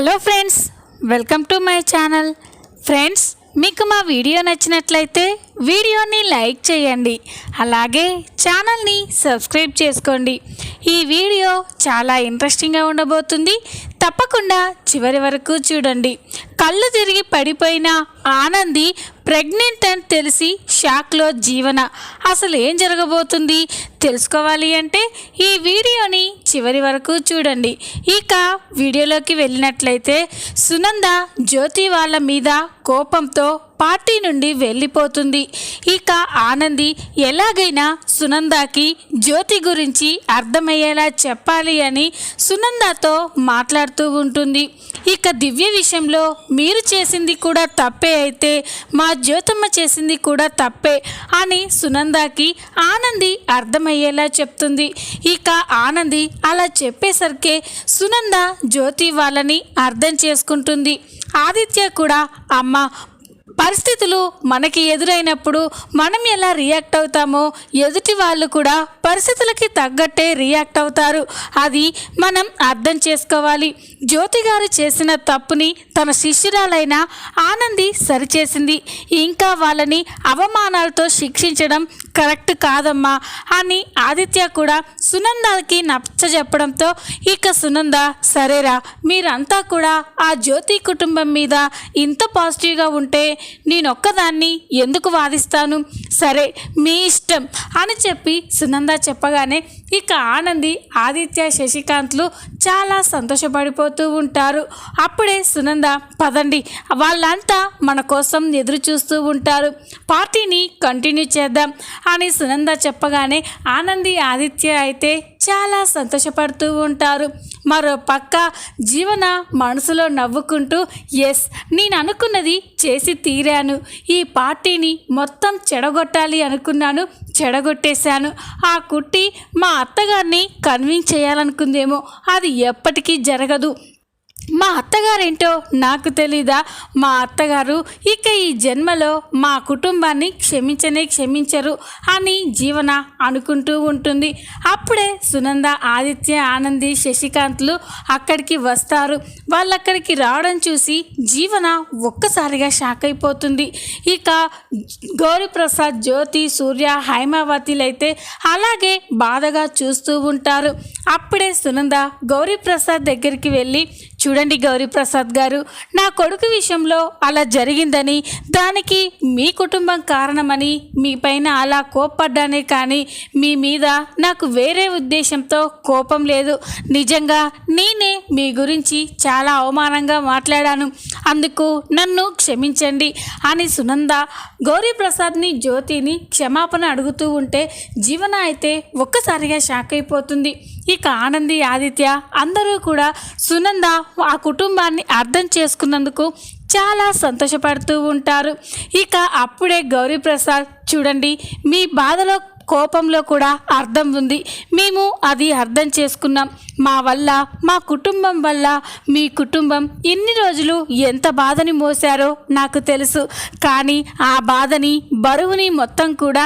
Hello friends welcome to my channel. Friends మీకు మా video నచ్చినట్లయితే వీడియోని లైక్ చేయండి. అలాగే ఛానల్ని సబ్స్క్రైబ్ చేసుకోండి. ఈ వీడియో చాలా ఇంట్రెస్టింగ్గా ఉండబోతుంది. తప్పకుండా చివరి వరకు చూడండి. కళ్ళు తిరిగి పడిపోయిన ఆనంది ప్రెగ్నెంట్ అని తెలిసి షాక్లో జీవన. అసలు ఏం జరగబోతుంది? తెలుసుకోవాలి అంటే ఈ వీడియోని చివరి వరకు చూడండి. ఇక వీడియోలోకి వెళ్ళినట్లయితే సునంద జ్యోతి వాళ్ళ మీద కోపంతో పార్టీ నుండి వెళ్ళిపోతుంది. ఇక ఆనంది ఎలాగైనా సునందాకి జ్యోతి గురించి అర్థమయ్యేలా చెప్పాలి అని సునందాతో మాట్లాడుతూ ఉంటుంది. ఇక దివ్య విషయంలో మీరు చేసింది కూడా తప్పే అయితే మా జ్యోతమ్మ చేసింది కూడా తప్పే అని సునందాకి ఆనంది అర్థమయ్యేలా చెప్తుంది. ఇక ఆనంది అలా చెప్పేసరికే సునంద జ్యోతి వాళ్ళని అర్థం చేసుకుంటుంది. ఆదిత్య కూడా అమ్మ పరిస్థితులు మనకి ఎదురైనప్పుడు మనం ఎలా రియాక్ట్ అవుతామో ఎదుటి వాళ్ళు కూడా పరిస్థితులకి తగ్గట్టే రియాక్ట్ అవుతారు. అది మనం అర్థం చేసుకోవాలి. జ్యోతి గారు చేసిన తప్పుని తన శిష్యురాలైన ఆనంది సరిచేసింది. ఇంకా వాళ్ళని అవమానాలతో శిక్షించడం కరెక్ట్ కాదమ్మా అని ఆదిత్య కూడా సునందకి నచ్చజెప్పడంతో ఇక సునంద సరేరా మీరంతా కూడా ఆ జ్యోతి కుటుంబం మీద ఇంత పాజిటివ్గా ఉంటే నేనొక్కదాన్ని ఎందుకు వాదిస్తాను? సరే మీ ఇష్టం అని చెప్పి సునంద చెప్పగానే ఇక ఆనంది ఆదిత్య శశికాంత్లు చాలా సంతోషపడిపోతూ ఉంటారు. అప్పుడే సునంద పదండి వాళ్ళంతా మన కోసం ఎదురు చూస్తూ ఉంటారు. పార్టీని కంటిన్యూ చేద్దాం అని సునంద చెప్పగానే ఆనంది ఆదిత్య అయితే చాలా సంతోషపడుతూ ఉంటారు. మరో పక్క జీవన మనసులో నవ్వుకుంటూ ఎస్ నేను అనుకున్నది చేసి తీరాను. ఈ పార్టీని మొత్తం చెడగొట్టాలి అనుకున్నాను చెడగొట్టేశాను. ఆ కుట్టి మా అత్తగారిని కన్విన్స్ చేయాలనుకుందేమో. అది ఎప్పటికీ జరగదు. మా అత్తగారేంటో నాకు తెలీదా? మా అత్తగారు ఇక ఈ జన్మలో మా కుటుంబాన్ని క్షమించనే క్షమించరు అని జీవన అనుకుంటూ ఉంటుంది. అప్పుడే సునంద ఆదిత్య ఆనంది శశికాంత్లు అక్కడికి వస్తారు. వాళ్ళు అక్కడికి రావడం చూసి జీవన ఒక్కసారిగా షాక్ అయిపోతుంది. ఇక గౌరీప్రసాద్ జ్యోతి సూర్య హైమావతిలు అయితే అలాగే బాధగా చూస్తూ ఉంటారు. అప్పుడే సునంద గౌరీప్రసాద్ దగ్గరికి వెళ్ళి చూడండి గౌరీప్రసాద్ గారు నా కొడుకు విషయంలో అలా జరిగిందని దానికి మీ కుటుంబం కారణమని మీ పైన అలా కోప్పడ్డానే కానీ మీ మీద నాకు వేరే ఉద్దేశంతో కోపం లేదు. నిజంగా నేనే మీ గురించి చాలా అవమానంగా మాట్లాడాను. అందుకు నన్ను క్షమించండి అని సునంద గౌరీప్రసాద్ని జ్యోతిని క్షమాపణ అడుగుతూ ఉంటే జీవన అయితే ఒక్కసారిగా షాక్ అయిపోతుంది. ఇక ఆనంది ఆదిత్య అందరూ కూడా సునంద ఆ కుటుంబాన్ని అర్థం చేసుకున్నందుకు చాలా సంతోషపడుతూ ఉంటారు. ఇక అప్పుడే గౌరీప్రసాద్ చూడండి మీ బాధలో కోపంలో కూడా అర్థం ఉంది. మేము అది అర్థం చేసుకున్నాం. మా వల్ల మా కుటుంబం వల్ల మీ కుటుంబం ఇన్ని రోజులు ఎంత బాధని మోసారో నాకు తెలుసు. కానీ ఆ బాధని బరువుని మొత్తం కూడా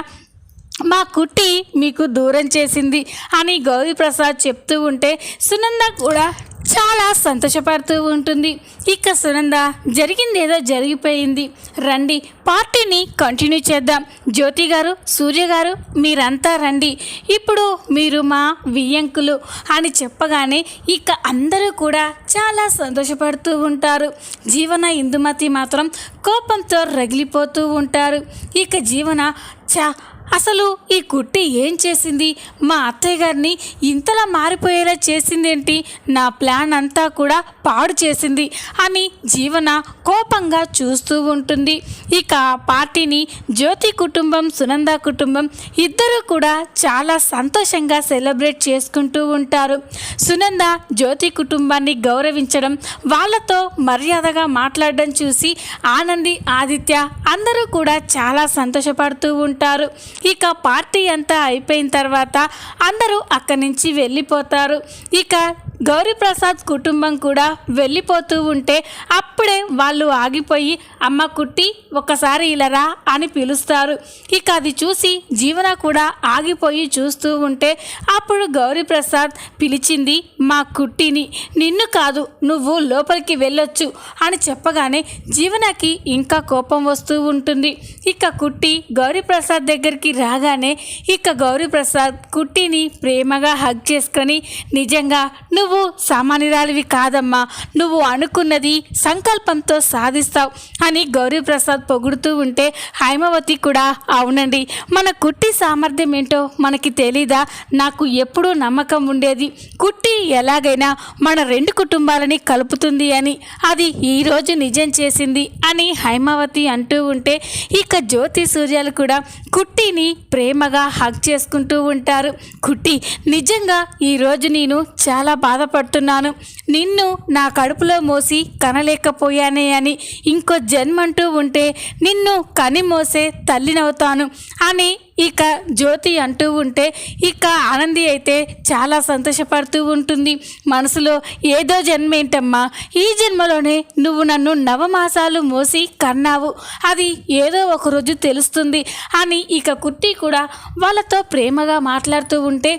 మా కుట్టి మీకు దూరం చేసింది అని గౌరీప్రసాద్ చెప్తూ ఉంటే సునంద కూడా చాలా సంతోషపడుతూ ఉంటుంది. ఇక సునంద జరిగింది ఏదో జరిగిపోయింది. రండి పార్టీని కంటిన్యూ చేద్దాం. జ్యోతి గారు సూర్య గారు మీరంతా రండి. ఇప్పుడు మీరు మా వియ్యంకులు అని చెప్పగానే ఇక అందరూ కూడా చాలా సంతోషపడుతూ ఉంటారు. జీవన ఇందుమతి మాత్రం కోపంతో రగిలిపోతూ ఉంటారు. ఇక జీవన చా అసలు ఈ కుట్టి ఏం చేసింది? మా అత్తయ్య గారిని ఇంతలా మారిపోయేలా చేసిందేంటి? నా ప్లాన్ అంతా కూడా పాడు చేసింది అని జీవన కోపంగా చూస్తూ ఉంటుంది. ఇక పార్టీని జ్యోతి కుటుంబం సునంద కుటుంబం ఇద్దరూ కూడా చాలా సంతోషంగా సెలబ్రేట్ చేసుకుంటూ ఉంటారు. సునంద జ్యోతి కుటుంబాన్ని గౌరవించడం వాళ్ళతో మర్యాదగా మాట్లాడడం చూసి ఆనంది ఆదిత్య అందరూ కూడా చాలా సంతోషపడుతూ ఉంటారు. ఇక పార్టీ అంతా అయిపోయిన తర్వాత అందరూ అక్కడి నుంచి వెళ్ళిపోతారు. ఇక గౌరీప్రసాద్ కుటుంబం కూడా వెళ్ళిపోతూ ఉంటే అప్పుడే వాళ్ళు ఆగిపోయి అమ్మ కుట్టి ఒక్కసారి ఇలారా అని పిలుస్తారు. ఇక అది చూసి జీవన కూడా ఆగిపోయి చూస్తూ ఉంటే అప్పుడు గౌరీప్రసాద్ పిలిచింది మా కుట్టిని నిన్ను కాదు నువ్వు లోపలికి వెళ్ళొచ్చు అని చెప్పగానే జీవనకి ఇంకా కోపం వస్తూ ఉంటుంది. ఇక కుట్టి గౌరీప్రసాద్ దగ్గరికి రాగానే ఇక గౌరీప్రసాద్ కుట్టిని ప్రేమగా హగ్ చేసుకొని నిజంగా నువ్వు నువ్వు సామాన్యురాలివి కాదమ్మా. నువ్వు అనుకున్నది సంకల్పంతో సాధిస్తావు అని గౌరీప్రసాద్ పొగుడుతూ ఉంటే హైమవతి కూడా అవునండి మన కుట్టి సామర్థ్యం ఏంటో మనకి తెలీదా? నాకు ఎప్పుడూ నమ్మకం ఉండేది. కుట్టి ఎలాగైనా మన రెండు కుటుంబాలని కలుపుతుంది అని అది ఈరోజు నిజం చేసింది అని హైమావతి అంటూ ఉంటే ఇక జ్యోతి సూర్యాలు కూడా కుట్టిని ప్రేమగా హగ్ చేసుకుంటూ ఉంటారు. కుట్టి నిజంగా ఈరోజు నేను చాలా బాధపడుతున్నాను. నిన్ను నా కడుపులో మోసి కనలేకపోయానే అని ఇంకో జన్మంటూ ఉంటే నిన్ను కని మోసే తల్లినవుతాను అని ఇక జ్యోతి అంటూ ఉంటే ఇక ఆనంది అయితే చాలా సంతోషపడుతూ ఉంటుంది. మనసులో ఏదో జన్మేంటమ్మా? ఈ జన్మలోనే నువ్వు నన్ను నవమాసాలు మోసి కన్నావు. అది ఏదో ఒక రోజు తెలుస్తుంది అని ఇక కుట్టి కూడా వాళ్ళతో ప్రేమగా మాట్లాడుతూ ఉంటే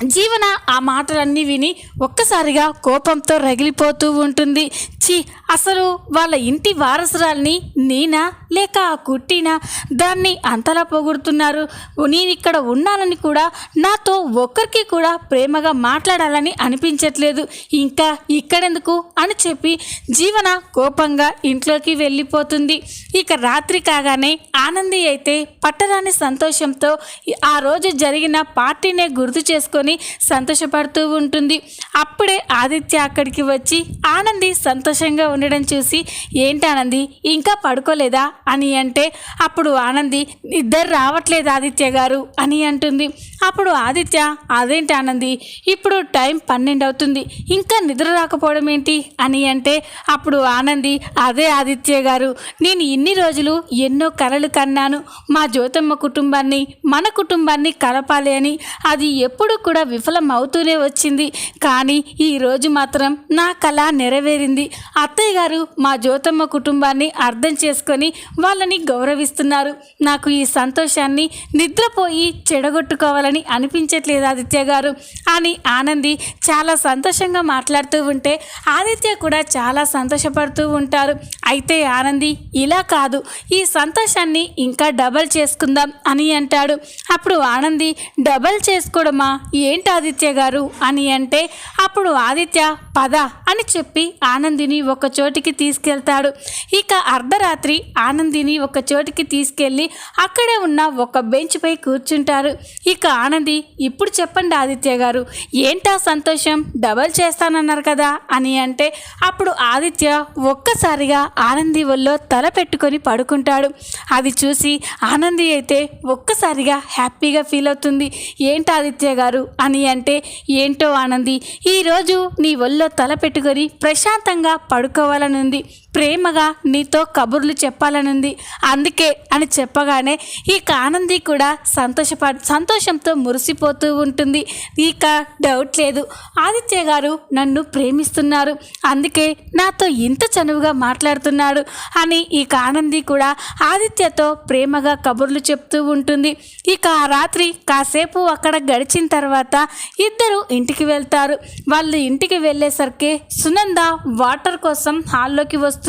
జీవన ఆ మాటలన్నీ విని ఒక్కసారిగా కోపంతో రగిలిపోతూ ఉంటుంది. చి అసలు వాళ్ళ ఇంటి వారసురాల్ని నేనా లేక ఆ కుట్టినా? దాన్ని అంతలా పొగుడుతున్నారు. నేను ఇక్కడ ఉన్నానని కూడా నాతో ఒక్కరికి కూడా ప్రేమగా మాట్లాడాలని అనిపించట్లేదు. ఇంకా ఇక్కడెందుకు? అని చెప్పి జీవన కోపంగా ఇంట్లోకి వెళ్ళిపోతుంది. ఇక రాత్రి కాగానే ఆనంది అయితే పట్టరాని సంతోషంతో ఆ రోజు జరిగిన పార్టీనే గుర్తు చేసుకొని సంతోషపడుతూ ఉంటుంది. అప్పుడే ఆదిత్య అక్కడికి వచ్చి ఆనంది సంతోషంగా ఉండడం చూసి ఏంటి ఆనంది ఇంకా పడుకోలేదా? అని అంటే అప్పుడు ఆనంది ఇద్దరు రావట్లేదు ఆదిత్య గారు అని అంటుంది. అప్పుడు ఆదిత్య అదేంటి ఆనంది ఇప్పుడు టైం పన్నెండు అవుతుంది ఇంకా నిద్ర రాకపోవడం ఏంటి? అని అంటే అప్పుడు ఆనంది అదే ఆదిత్య గారు నేను ఇన్ని రోజులు ఎన్నో కలలు కన్నాను. మా జ్యోతమ్మ కుటుంబాన్ని మన కుటుంబాన్ని కలపాలి అని అది ఎప్పుడు కూడా విఫలం అవుతూనే వచ్చింది. కానీ ఈరోజు మాత్రం నా కళ నెరవేరింది. అత్తయ్య గారు మా జ్యోతమ్మ కుటుంబాన్ని అర్థం చేసుకొని వాళ్ళని గౌరవిస్తున్నారు. నాకు ఈ సంతోషాన్ని నిద్రపోయి చెడగొట్టుకోవాలని అనిపించట్లేదు ఆదిత్య గారు. అని ఆనంది చాలా సంతోషంగా మాట్లాడుతూ ఉంటే ఆదిత్య కూడా చాలా సంతోషపడుతూ ఉంటారు. అయితే ఆనంది ఇలా కాదు. ఈ సంతోషాన్ని ఇంకా డబల్ చేసుకుందాం అని అంటాడు. అప్పుడు ఆనంది డబల్ చేసుకోవడమా ఏంటి ఆదిత్య గారు? అని అంటే అప్పుడు ఆదిత్య పద అని చెప్పి ఆనందిని ఒక చోటికి తీసుకెళ్తాడు. ఇక అర్ధరాత్రి ఆనందిని ఒక చోటికి తీసుకెళ్ళి అక్కడే ఉన్న ఒక బెంచ్ పై కూర్చుంటారు. ఇక ఆనంది ఇప్పుడు చెప్పండి ఆదిత్య గారు ఏంటా సంతోషం? డబల్ చేస్తానన్నారు కదా అని అంటే అప్పుడు ఆదిత్య ఒక్కసారిగా ఆనంది ఒళ్ళో తల పెట్టుకొని పడుకుంటాడు. అది చూసి ఆనంది అయితే ఒక్కసారిగా హ్యాపీగా ఫీల్ అవుతుంది. ఏంటి ఆదిత్య గారు అని అంటే ఏంటో ఆనంది ఈరోజు నీ ఒళ్ళో తల పెట్టుకొని ప్రశాంతంగా పడుకోవాలనుంది. ప్రేమగా నీతో కబుర్లు చెప్పాలనుంది. అందుకే అని చెప్పగానే ఇక ఆనంది కూడా సంతోషప సంతోషంతో మురిసిపోతూ ఉంటుంది. ఇక డౌట్ లేదు. ఆదిత్య గారు నన్ను ప్రేమిస్తున్నారు. అందుకే నాతో ఇంత చనువుగా మాట్లాడుతున్నాడు అని ఇక ఆనంది కూడా ఆదిత్యతో ప్రేమగా కబుర్లు చెప్తూ ఉంటుంది. ఇక ఆ రాత్రి కాసేపు అక్కడ గడిచిన తర్వాత ఇద్దరు ఇంటికి వెళ్తారు. వాళ్ళు ఇంటికి వెళ్ళేసరికి సునంద వాటర్ కోసం హాల్లోకి వస్తుంది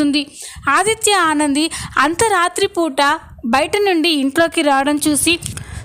ఆదిత్య ఆనంది అంతరాత్రి పూట బయట నుండి ఇంట్లోకి రావడం చూసి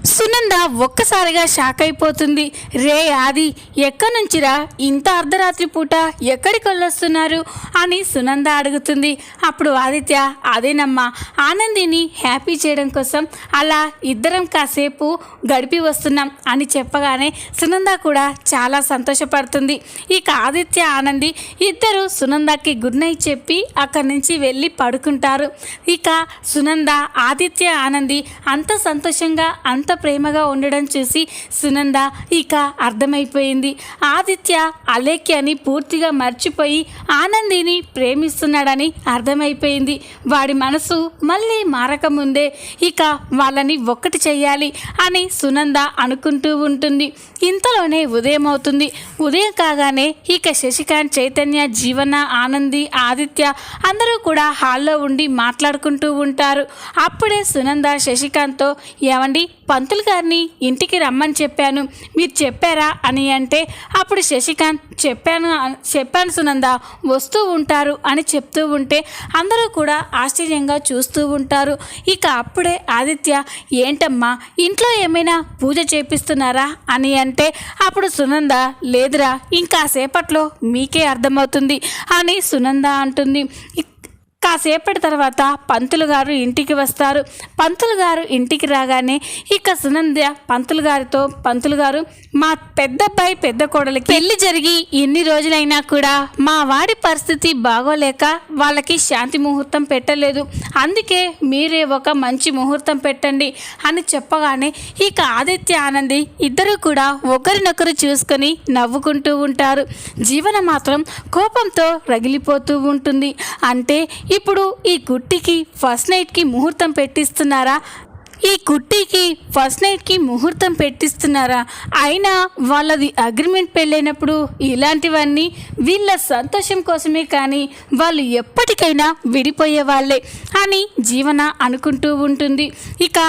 సునంద ఒక్కసారిగా షాక్ అయిపోతుంది. రే ఆది ఎక్కడి నుంచిరా ఇంత అర్ధరాత్రి పూట ఎక్కడికి వెళ్ళొస్తున్నారు అని సునంద అడుగుతుంది. అప్పుడు ఆదిత్య అదేనమ్మా ఆనందిని హ్యాపీ చేయడం కోసం అలా ఇద్దరం కాసేపు గడిపి వస్తున్నాం అని చెప్పగానే సునంద కూడా చాలా సంతోషపడుతుంది. ఇక ఆదిత్య ఆనంది ఇద్దరు సునందకి గుడ్ నైట్ చెప్పి అక్కడి నుంచి వెళ్ళి పడుకుంటారు. ఇక సునంద ఆదిత్య ఆనంది అంత సంతోషంగా అంత ప్రేమగా ఉండడం చూసి సునంద ఇక అర్థమైపోయింది. ఆదిత్య అలేఖ్యని పూర్తిగా మర్చిపోయి ఆనందిని ప్రేమిస్తున్నాడని అర్థమైపోయింది. వాడి మనసు మళ్ళీ మారకముందే ఇక వాళ్ళని ఒక్కటి చేయాలి అని సునంద అనుకుంటూ ఉంటుంది. ఇంతలోనే ఉదయం అవుతుంది. ఉదయం కాగానే ఇక శశికాంత్ చైతన్య జీవన ఆనంది ఆదిత్య అందరూ కూడా హాల్లో ఉండి మాట్లాడుకుంటూ ఉంటారు. అప్పుడే సునంద శశికాంత్తో ఏమండి పంతులు గారిని ఇంటికి రమ్మని చెప్పాను. మీరు చెప్పారా అని అంటే అప్పుడు శశికాంత్ చెప్పాను చెప్పాను సునంద వస్తూ ఉంటారు అని చెప్తూ ఉంటే అందరూ కూడా ఆశ్చర్యంగా చూస్తూ ఉంటారు. ఇక అప్పుడే ఆదిత్య ఏంటమ్మా ఇంట్లో ఏమైనా పూజ చేపిస్తున్నారా? అని అంటే అప్పుడు సునంద లేదురా ఇంకాసేపట్లో మీకే అర్థమవుతుంది అని సునంద అంటుంది. కాసేపటి తర్వాత పంతులు గారు ఇంటికి వస్తారు. పంతులు గారు ఇంటికి రాగానే ఇక సునంద్య పంతులు గారితో పంతులు గారు మా పెద్ద అబ్బాయి పెద్ద కోడలికి పెళ్ళి జరిగి ఎన్ని రోజులైనా కూడా మా వాడి పరిస్థితి బాగోలేక వాళ్ళకి శాంతి ముహూర్తం పెట్టలేదు. అందుకే మీరే ఒక మంచి ముహూర్తం పెట్టండి అని చెప్పగానే ఇక ఆదిత్య ఆనంది ఇద్దరు కూడా ఒకరినొకరు చూసుకొని నవ్వుకుంటూ ఉంటారు. జీవన మాత్రం కోపంతో రగిలిపోతూ ఉంటుంది. అంటే ఇప్పుడు ఈ గుట్టికి ఫస్ట్ నైట్కి ముహూర్తం పెట్టిస్తున్నారా? ఈ కుట్టికి ఫస్ట్ నైట్కి ముహూర్తం పెట్టిస్తున్నారా? అయినా వాళ్ళది అగ్రిమెంట్ పెళ్ళైనప్పుడు ఇలాంటివన్నీ వీళ్ళ సంతోషం కోసమే కానీ వాళ్ళు ఎప్పటికైనా విడిపోయే వాళ్ళే అని జీవన అనుకుంటూ ఉంటుంది. ఇక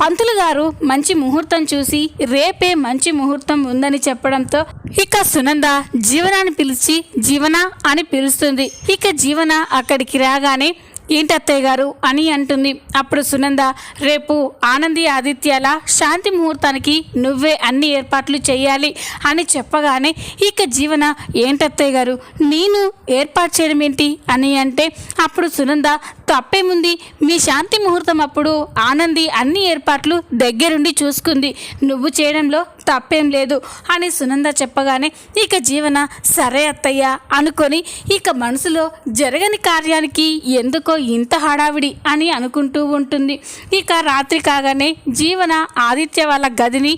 పంతులు గారు మంచి ముహూర్తం చూసి రేపే మంచి ముహూర్తం ఉందని చెప్పడంతో ఇక సునంద జీవనాన్ని పిలిచి జీవన అని పిలుస్తుంది. ఇక జీవన అక్కడికి రాగానే ఏంటత్తయ్య గారు అని అంటుంది. అప్పుడు సునంద రేపు ఆనంది ఆదిత్యాల శాంతి ముహూర్తానికి నువ్వే అన్ని ఏర్పాట్లు చేయాలి అని చెప్పగానే ఇక జీవన ఏంటత్తయ్య గారు నేను ఏర్పాటు చేయడం ఏంటి? అని అంటే అప్పుడు సునంద తప్పేముంది? మీ శాంతి ముహూర్తం అప్పుడు ఆనంది అన్ని ఏర్పాట్లు దగ్గరుండి చూసుకుంది. నువ్వు చేయడంలో తప్పేం లేదు అని సునంద చెప్పగానే ఇక జీవన సరే అత్తయ్య అనుకొని ఇక మనసులో జరగని కార్యానికి ఎందుకో ఇంత హడావిడి అని అనుకుంటూ ఉంటుంది. ఇక రాత్రి కాగానే జీవన ఆదిత్య వాళ్ళ గదిని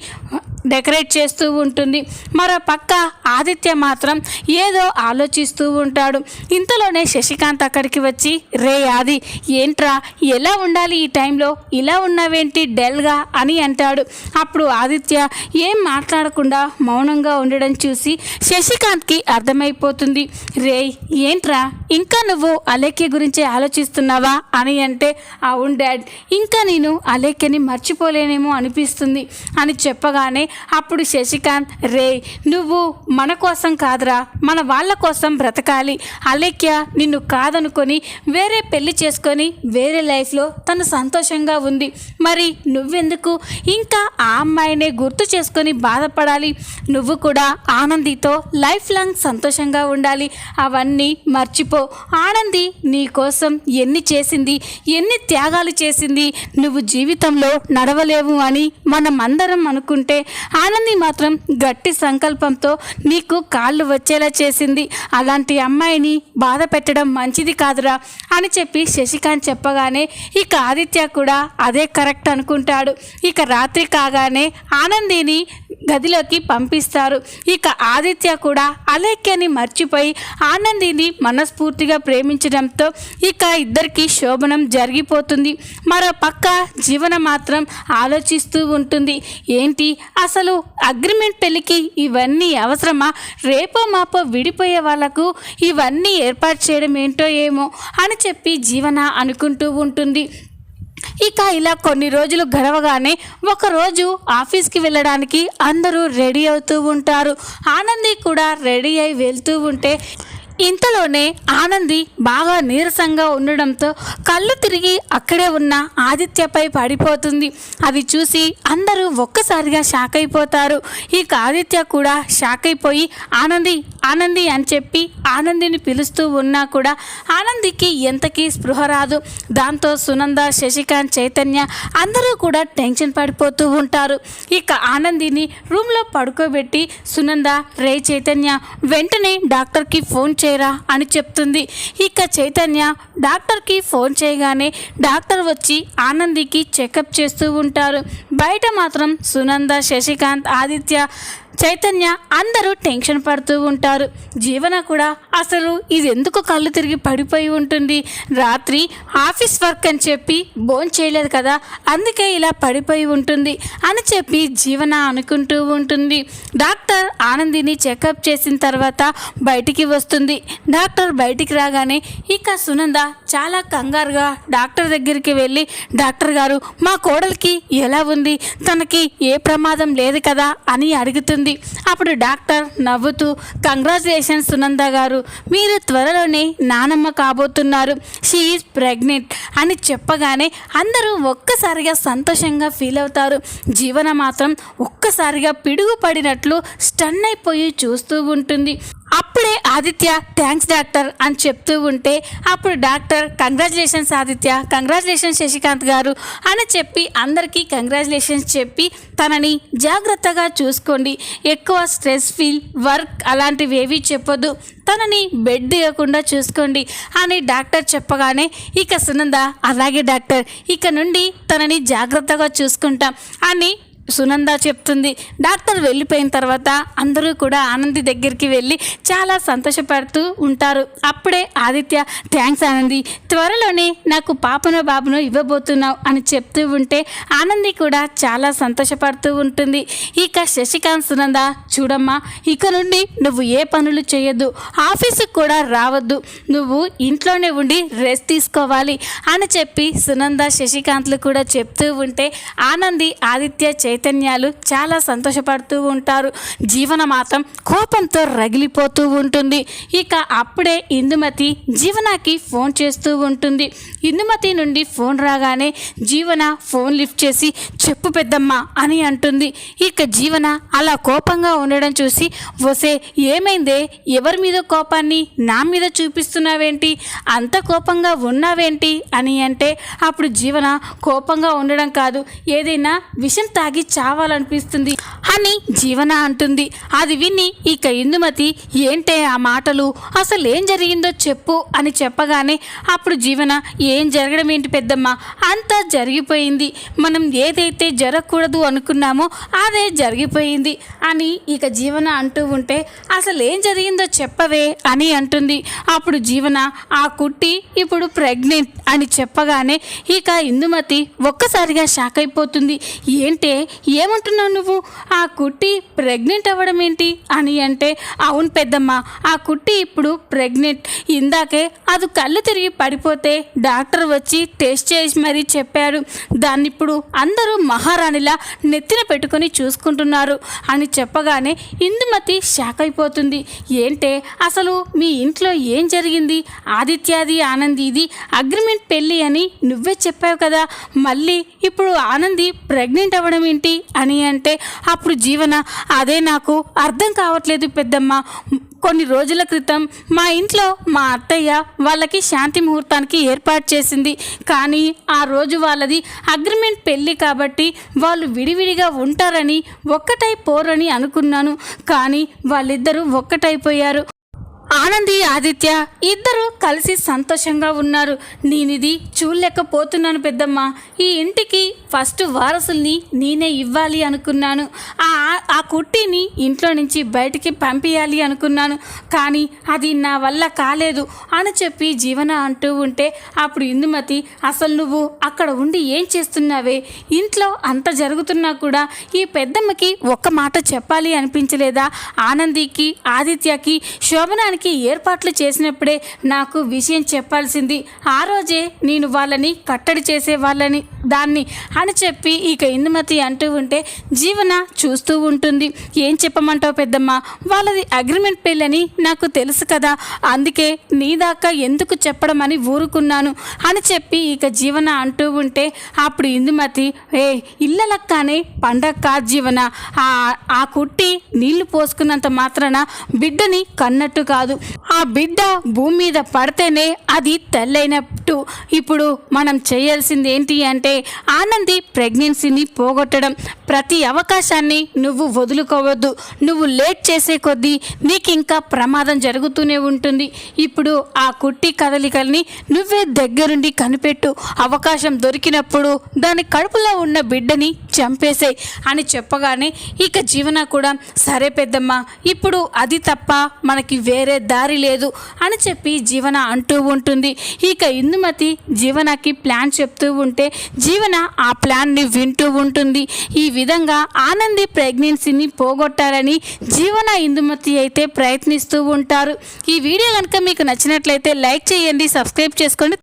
డెకరేట్ చేస్తూ ఉంటుంది. మరో పక్క ఆదిత్య మాత్రం ఏదో ఆలోచిస్తూ ఉంటాడు. ఇంతలోనే శశికాంత్ అక్కడికి వచ్చి రే ఆది ఏంట్రా? ఎలా ఉండాలి ఈ టైంలో? ఇలా ఉన్నావేంటి డెల్గా? అని అంటాడు. అప్పుడు ఆదిత్య ఏం మాట్లాడకుండా మౌనంగా ఉండడం చూసి శశికాంత్కి అర్థమైపోతుంది. రే ఏంట్రా? ఇంకా నువ్వు అలేఖ్య గురించి ఆలోచిస్తున్నావా? అని అంటే అవును డాడ్ ఇంకా నేను అలేఖ్యని మర్చిపోలేనేమో అనిపిస్తుంది అని చెప్పగానే అప్పుడు శశికాంత్ రే నువ్వు మన కోసం కాదురా మన వాళ్ళ కోసం బ్రతకాలి. అలేఖ్య నిన్ను కాదనుకొని వేరే పెళ్ళి చేసుకొని వేరే లైఫ్లో తను సంతోషంగా ఉంది. మరి నువ్వెందుకు ఇంకా ఆ అమ్మాయినే గుర్తు చేసుకొని బాధపడాలి? నువ్వు కూడా ఆనందితో లైఫ్ లాంగ్ సంతోషంగా ఉండాలి. అవన్నీ మర్చిపో. ఆనంది నీ కోసం ఎన్ని చేసింది ఎన్ని త్యాగాలు చేసింది నువ్వు జీవితంలో నడవలేవు అని మనం అందరం అనుకుంటే ఆనంది మాత్రం గట్టి సంకల్పంతో నీకు కాళ్ళు వచ్చేలా చేసింది. అలాంటి అమ్మాయిని బాధ పెట్టడం మంచిది కాదురా అని చెప్పి శశికాంత్ చెప్పగానే ఇక ఆదిత్య కూడా అదే కరెక్ట్ అనుకుంటాడు. ఇక రాత్రి కాగానే ఆనందిని గదిలోకి పంపిస్తారు. ఇక ఆదిత్య కూడా అలేఖ్యని మర్చిపోయి ఆనందిని మనస్ఫూర్తిగా ప్రేమించడంతో ఇక ఇద్దరికి శోభనం జరిగిపోతుంది. మరో పక్క జీవన మాత్రం ఆలోచిస్తూ ఉంటుంది. ఏంటి? అసలు అగ్రిమెంట్ పెళ్ళికి ఇవన్నీ అవసరమా? రేపో మాపో విడిపోయే వాళ్ళకు ఇవన్నీ ఏర్పాటు చేయడం ఏంటో ఏమో అని చెప్పి జీవన అనుకుంటూ ఉంటుంది. ఇక ఇలా కొన్ని రోజులు గడవగానే ఒకరోజు ఆఫీస్కి వెళ్ళడానికి అందరూ రెడీ అవుతూ ఉంటారు. ఆనంది కూడా రెడీ అయి వెళ్తూ ఉంటే ఇంతలోనే ఆనంది బాగా నీరసంగా ఉండడంతో కళ్ళు తిరిగి అక్కడే ఉన్న ఆదిత్యపై పడిపోతుంది. అది చూసి అందరూ ఒక్కసారిగా షాక్ అయిపోతారు. ఇక ఆదిత్య కూడా షాక్ అయిపోయి ఆనంది ఆనంది అని చెప్పి ఆనందిని పిలుస్తూ ఉన్నా కూడా ఆనందికి ఎంతకీ స్పృహ రాదు. దాంతో సునంద శశికాంత్ చైతన్య అందరూ కూడా టెన్షన్ పడిపోతూ ఉంటారు. ఇక ఆనందిని రూమ్లో పడుకోబెట్టి సునంద రే చైతన్య వెంటనే డాక్టర్కి ఫోన్ చే చేయరా అని చెప్తుంది. ఇక చైతన్య డాక్టర్కి ఫోన్ చేయగానే డాక్టర్ వచ్చి ఆనందికి చెకప్ చేస్తూ ఉంటారు. బయట మాత్రం సునంద శశికాంత్ ఆదిత్య చైతన్య అందరూ టెన్షన్ పడుతూ ఉంటారు. జీవన కూడా అసలు ఇది ఎందుకు కళ్ళు తిరిగి పడిపోయి ఉంటుంది? రాత్రి ఆఫీస్ వర్క్ అని చెప్పి బోన్ చేయలేదు కదా అందుకే ఇలా పడిపోయి ఉంటుంది అని చెప్పి జీవన అనుకుంటూ ఉంటుంది. డాక్టర్ ఆనందిని చెకప్ చేసిన తర్వాత బయటికి వస్తుంది. డాక్టర్ బయటికి రాగానే ఇక సునంద చాలా కంగారుగా డాక్టర్ దగ్గరికి వెళ్ళి డాక్టర్ గారు మా కోడలికి ఎలా ఉంది? తనకి ఏ ప్రమాదం లేదు కదా? అని అడుగుతుంది. అప్పుడు డాక్టర్ నవ్వుతూ కంగ్రాచులేషన్స్ సునంద గారు మీరు త్వరలోనే నానమ్మ కాబోతున్నారు. షీఈ్ ప్రెగ్నెంట్ అని చెప్పగానే అందరూ ఒక్కసారిగా సంతోషంగా ఫీల్ అవుతారు. జీవన మాత్రం ఒక్కసారిగా పిడుగు పడినట్లు స్టన్ అయిపోయి చూస్తూ ఉంటుంది. అప్పుడే ఆదిత్య థ్యాంక్స్ డాక్టర్ అని చెప్తూ ఉంటే అప్పుడు doctor congratulations Aditya congratulations Shashikant garu అని చెప్పి అందరికీ కంగ్రాచులేషన్స్ చెప్పి తనని జాగ్రత్తగా చూసుకోండి. ఎక్కువ స్ట్రెస్ ఫీల్ వర్క్ అలాంటివి ఏవి చెప్పొద్దు. తనని బెడ్ ఇవ్వకుండా చూసుకోండి అని డాక్టర్ చెప్పగానే ఇక సునంద అలాగే డాక్టర్ ఇక నుండి తనని జాగ్రత్తగా చూసుకుంటాం అని సునంద చెప్తుంది. డాక్టర్ వెళ్ళిపోయిన తర్వాత అందరూ కూడా ఆనంది దగ్గరికి వెళ్ళి చాలా సంతోషపడుతూ ఉంటారు. అప్పుడే ఆదిత్య థ్యాంక్స్ ఆనంది త్వరలోనే నాకు పాపను బాబును ఇవ్వబోతున్నావు అని చెప్తూ ఉంటే ఆనంది కూడా చాలా సంతోషపడుతూ ఉంటుంది. ఇక శశికాంత్ సునంద చూడమ్మా ఇక నుండి నువ్వు ఏ పనులు చేయొద్దు ఆఫీసుకు కూడా రావద్దు. నువ్వు ఇంట్లోనే ఉండి రెస్ట్ తీసుకోవాలి అని చెప్పి సునంద శశికాంత్లు కూడా చెప్తూ ఉంటే ఆనంది ఆదిత్య చైతన్యాలు చాలా సంతోషపడుతూ ఉంటారు. జీవన మాత్రం కోపంతో రగిలిపోతూ ఉంటుంది. ఇక అప్పుడే ఇందుమతి జీవనకి ఫోన్ చేస్తూ ఉంటుంది. ఇందుమతి నుండి ఫోన్ రాగానే జీవన ఫోన్ లిఫ్ట్ చేసి చెప్పు పెద్దమ్మ అని అంటుంది. ఇక జీవన అలా కోపంగా ఉండడం చూసి వసే ఏమైందే? ఎవరి మీద కోపాన్ని? నా మీద చూపిస్తున్నావేంటి? అంత కోపంగా ఉన్నావేంటి? అని అంటే అప్పుడు జీవన కోపంగా ఉండడం కాదు. ఏదైనా విషం తాగి చావాలనిపిస్తుంది. అని జీవన అంటుంది. అది విని ఇక ఇందుమతి ఏంటే ఆ మాటలు? అసలు ఏం జరిగిందో చెప్పు అని చెప్పగానే అప్పుడు జీవన ఏం జరగడం ఏంటి పెద్దమ్మ? అంతా జరిగిపోయింది. మనం ఏదైతే జరగకూడదు అనుకున్నామో అదే జరిగిపోయింది అని ఇక జీవన అంటూ ఉంటే అసలు ఏం జరిగిందో చెప్పవే అని అంటుంది. అప్పుడు జీవన ఆ కుట్టి ఇప్పుడు ప్రెగ్నెంట్ అని చెప్పగానే ఇక ఇందుమతి ఒక్కసారిగా షాక్ అయిపోతుంది. ఏంటే ఏమంటున్నావు నువ్వు? ఆ కుట్టి ప్రెగ్నెంట్ అవ్వడం ఏంటి? అని అంటే అవును పెద్దమ్మ ఆ కుట్టి ఇప్పుడు ప్రెగ్నెంట్. ఇందాకే అది కళ్ళు తిరిగి పడిపోతే డాక్టర్ వచ్చి టెస్ట్ చేసి మరీ చెప్పారు. దాన్ని ఇప్పుడు అందరూ మహారాణిలా నెత్తిన పెట్టుకొని చూసుకుంటున్నారు అని చెప్పగానే ఇందుమతి షాక్ అయిపోతుంది. ఏంటే అసలు మీ ఇంట్లో ఏం జరిగింది? ఆదిత్యాది ఆనంద్ ఇది అగ్రిమెంట్ పెళ్ళి అని నువ్వే చెప్పావు కదా. మళ్ళీ ఇప్పుడు ఆనంది ప్రెగ్నెంట్ అవ్వడం ఏంటి అని అంటే అప్పుడు జీవన అదే నాకు అర్థం కావట్లేదు పెద్దమ్మ. కొన్ని రోజుల క్రితం మా ఇంట్లో మా అత్తయ్య వాళ్ళకి శాంతి ముహూర్తానికి ఏర్పాటు చేసింది. కానీ ఆ రోజు వాళ్ళది అగ్రిమెంట్ పెళ్ళి కాబట్టి వాళ్ళు విడివిడిగా ఉంటారని ఒక్కటై పోరని అనుకున్నాను. కానీ వాళ్ళిద్దరూ ఒక్కటైపోయారు. ఆనంది ఆదిత్య ఇద్దరు కలిసి సంతోషంగా ఉన్నారు. నేనిది చూడలేకపోతున్నాను పెద్దమ్మ. ఈ ఇంటికి ఫస్ట్ వారసుల్ని నేనే ఇవ్వాలి అనుకున్నాను. ఆ ఆ కుట్టిని ఇంట్లో నుంచి బయటికి పంపించాలి అనుకున్నాను. కానీ అది నా వల్ల కాలేదు అని చెప్పి జీవన అంటూ ఉంటే అప్పుడు ఇందుమతి అసలు నువ్వు అక్కడ ఉండి ఏం చేస్తున్నావే? ఇంట్లో అంత జరుగుతున్నా కూడా ఈ పెద్దమ్మకి ఒక్క మాట చెప్పాలి అనిపించలేదా? ఆనందికి ఆదిత్యకి శోభనానికి ఏర్పాట్లు చేసినప్పుడే నాకు విషయం చెప్పాల్సింది. ఆ రోజే నేను వాళ్ళని కట్టడి చేసే వాళ్ళని. దాన్ని అని చెప్పి ఇక ఇందుమతి అంటూ ఉంటే జీవన చూస్తూ ఉంటుంది. ఏం చెప్పమంటావు పెద్దమ్మ? వాళ్ళది అగ్రిమెంట్ పెళ్ళని నాకు తెలుసు కదా. అందుకే నీ దాకా ఎందుకు చెప్పడం అని ఊరుకున్నాను. అని చెప్పి ఇక జీవన అంటూ ఉంటే అప్పుడు ఇందుమతి ఏ ఇళ్ళలక్కానే పండగ కాదు జీవన. ఆ ఆ కుట్టి నీళ్ళు పోసుకున్నంత మాత్రాన బిడ్డని కన్నట్టు కాదు. కాదు. ఆ బిడ్డ భూమి మీద పడితేనే అది తెల్లైనట్టు. ఇప్పుడు మనం చేయాల్సింది ఏంటి అంటే ఆనంది ప్రెగ్నెన్సీని పోగొట్టడం. ప్రతి అవకాశాన్ని నువ్వు వదులుకోవద్దు. నువ్వు లేట్ చేసే కొద్దీ నీకు ఇంకా ప్రమాదం జరుగుతూనే ఉంటుంది. ఇప్పుడు ఆ కుట్టి కదలికల్ని నువ్వే దగ్గరుండి కనిపెట్టు. అవకాశం దొరికినప్పుడు దాని కడుపులో ఉన్న బిడ్డని చంపేసేయ్ అని చెప్పగానే ఇక జీవన కూడా సరే పెద్దమ్మ. ఇప్పుడు అది తప్ప మనకి వేరే దారి లేదు అని చెప్పి జీవన అంటూ ఉంటుంది. ఇక ఇందుమతి జీవనకి ప్లాన్ చెప్తూ ఉంటే జీవన ఆ ప్లాన్ని వింటూ ఉంటుంది. ఈ విధంగా ఆనంది ప్రెగ్నెన్సీని పోగొట్టాలని జీవన ఇందుమతి అయితే ప్రయత్నిస్తూ ఉంటారు. ఈ వీడియో కనుక మీకు నచ్చినట్లయితే లైక్ చేయండి సబ్స్క్రైబ్ చేసుకోండి.